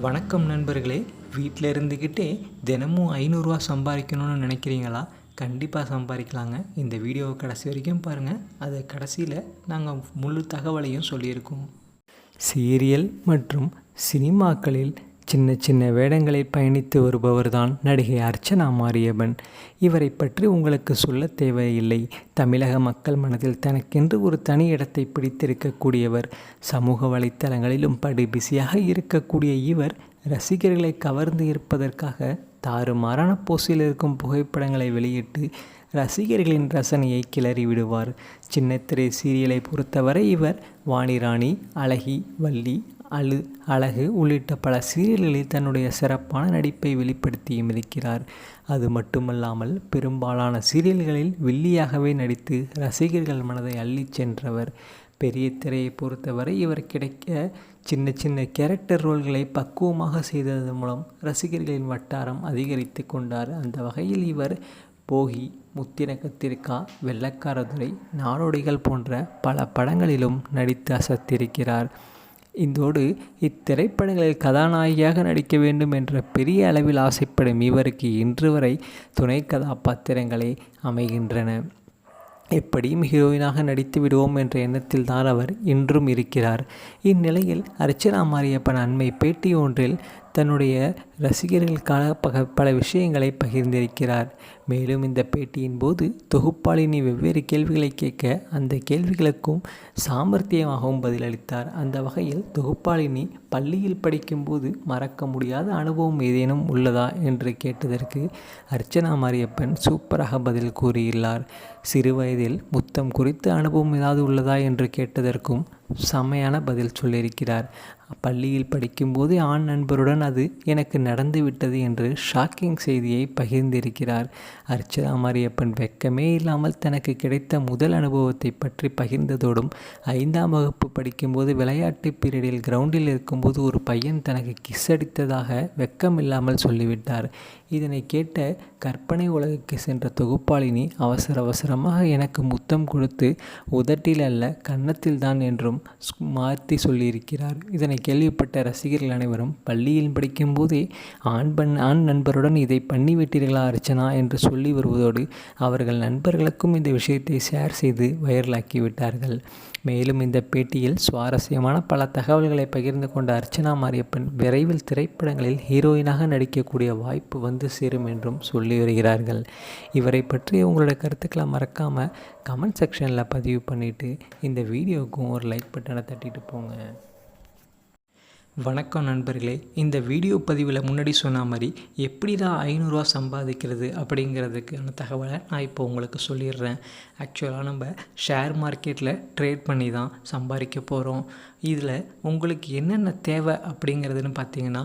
வணக்கம் நண்பர்களே. வீட்டில் இருந்துக்கிட்டே தினமும் ஐநூறுரூவா சம்பாதிக்கணும்னு நினைக்கிறீங்களா? கண்டிப்பாக சம்பாதிக்கலாங்க. இந்த வீடியோவை கடைசி வரைக்கும் பாருங்கள் அது கடைசியில் நாங்கள் முழு தகவலையும் சொல்லியிருக்கோம். சீரியல் மற்றும் சினிமாக்களில் சின்ன சின்ன வேடங்களில் பயணித்து வருபவர்தான் நடிகை அர்ச்சனா மாரியப்பன். இவரை பற்றி உங்களுக்கு சொல்ல தேவையில்லை. தமிழக மக்கள் மனதில் தனக்கென்று ஒரு தனி இடத்தை பிடித்திருக்கக்கூடியவர் சமூக வலைத்தளங்களிலும் படு பிஸியாக இருக்கக்கூடிய இவர் ரசிகர்களை கவர்ந்து இருப்பதற்காக தாறுமாறான போஸில் இருக்கும் புகைப்படங்களை வெளியிட்டு ரசிகர்களின் ரசனையை கிளறி விடுவார். சின்னத்திரை சீரியலை பொறுத்தவரை இவர் வாணிராணி அழகி வள்ளி அழு அழகு உள்ளிட்ட பல சீரியல்களில் தன்னுடைய சிறப்பான நடிப்பை வெளிப்படுத்தியும் இருக்கிறார். அது மட்டுமல்லாமல் பெரும்பாலான சீரியல்களில் வில்லியாகவே நடித்து ரசிகர்கள் மனதை அள்ளிச் சென்றவர். பெரிய திரையை பொறுத்தவரை இவர் கிடைக்க சின்ன சின்ன கேரக்டர் ரோல்களை பக்குவமாக செய்ததன் மூலம் ரசிகர்களின் வட்டாரம் அதிகரித்து கொண்டார். அந்த வகையில் இவர் போகி முத்திர கத்திரிக்கா வெள்ளக்காரதுரை நாடோடிகள் போன்ற பல படங்களிலும் நடித்து அசத்திருக்கிறார். இதோடு இத்திரைப்படங்களில் கதாநாயகியாக நடிக்க வேண்டும் என்ற பெரிய அளவில் ஆசைப்படும் இவருக்கு இன்று வரை துணை கதாபாத்திரங்களே அமைகின்றன. எப்படியும் ஹீரோயினாக நடித்து விடுவோம் என்ற எண்ணத்தில் தான் அவர் இன்றும் இருக்கிறார். இந்நிலையில் அர்ச்சனா மாரியப்பன் அண்மை பேட்டி ஒன்றில் தன்னுடைய ரசிகர்களுக்காக பக பல விஷயங்களை பகிர்ந்திருக்கிறார். மேலும் இந்த பேட்டியின் போது தொகுப்பாளினி வெவ்வேறு கேள்விகளை கேட்க அந்த கேள்விகளுக்கும் சாமர்த்தியமாகவும் பதிலளித்தார். அந்த வகையில் தொகுப்பாளினி பள்ளியில் படிக்கும்போது மறக்க முடியாத அனுபவம் ஏதேனும் உள்ளதா என்று கேட்டதற்கு அர்ச்சனா மாரியப்பன் சூப்பராக பதில் கூறியுள்ளார். சிறுவயதில் முத்தம் குறித்த அனுபவம் ஏதாவது உள்ளதா என்று கேட்டதற்கும் செம்மையான பதில் சொல்லியிருக்கிறார். பள்ளியில் படிக்கும்போது ஆண் நண்பருடன் அது எனக்கு நடந்துவிட்டது என்று ஷாக்கிங் செய்தியை பகிர்ந்திருக்கிறார். அர்ச்சனா மாரியப்பன் வெக்கமே இல்லாமல் தனக்கு கிடைத்த முதல் அனுபவத்தை பற்றி பகிர்ந்ததோடும் ஐந்தாம் வகுப்பு படிக்கும்போது விளையாட்டு பீரியடில் கிரவுண்டில் இருக்கும்போது ஒரு பையன் தனக்கு கிஸ் அடித்ததாக வெக்கம் இல்லாமல் சொல்லிவிட்டார். இதனை கேட்ட கற்பனை உலகுக்கு சென்ற தொகுப்பாளினி அவசர அவசரமாக எனக்கு முத்தம் கொடுத்து உதட்டில் அல்ல கன்னத்தில் தான் என்றும் மாற்றி சொல்லியிருக்கிறார். இதனை கேள்விப்பட்ட ரசிகர்கள் அனைவரும் பள்ளியில் படிக்கும்போதே ஆண் பண் ஆண் நண்பருடன் இதை பண்ணிவிட்டீர்களா அர்ச்சனா என்று சொல்லி வருவதோடு அவர்கள் நண்பர்களுக்கும் இந்த விஷயத்தை ஷேர் செய்து வைரலாக்கி விட்டார்கள். மேலும் இந்த பேட்டியில் சுவாரஸ்யமான பல தகவல்களை பகிர்ந்து கொண்ட அர்ச்சனா மாரியப்பன் விரைவில் திரைப்படங்களில் ஹீரோயினாக நடிக்கக்கூடிய வாய்ப்பு வந்து சேரும் என்றும் சொல்லி வருகிறார்கள். இவரை பற்றி உங்களோட கருத்துக்களை மறக்காமல் கமெண்ட் செக்ஷனில் பதிவு பண்ணிவிட்டு இந்த வீடியோவுக்கும் ஒரு லைக் பட்டனை தட்டிட்டு போங்க. வணக்கம் நண்பர்களே. இந்த வீடியோ பதிவில் முன்னாடி சொன்ன மாதிரி எப்படி தான் ஐநூறுரூவா சம்பாதிக்கிறது அப்படிங்கிறதுக்கான தகவலை நான் இப்போ உங்களுக்கு சொல்லிடுறேன். ஆக்சுவலாக நம்ம ஷேர் மார்க்கெட்டில் ட்ரேட் பண்ணி தான் சம்பாதிக்க போகிறோம் இதில் உங்களுக்கு என்னென்ன தேவை அப்படிங்கிறதுன்னு பார்த்தீங்கன்னா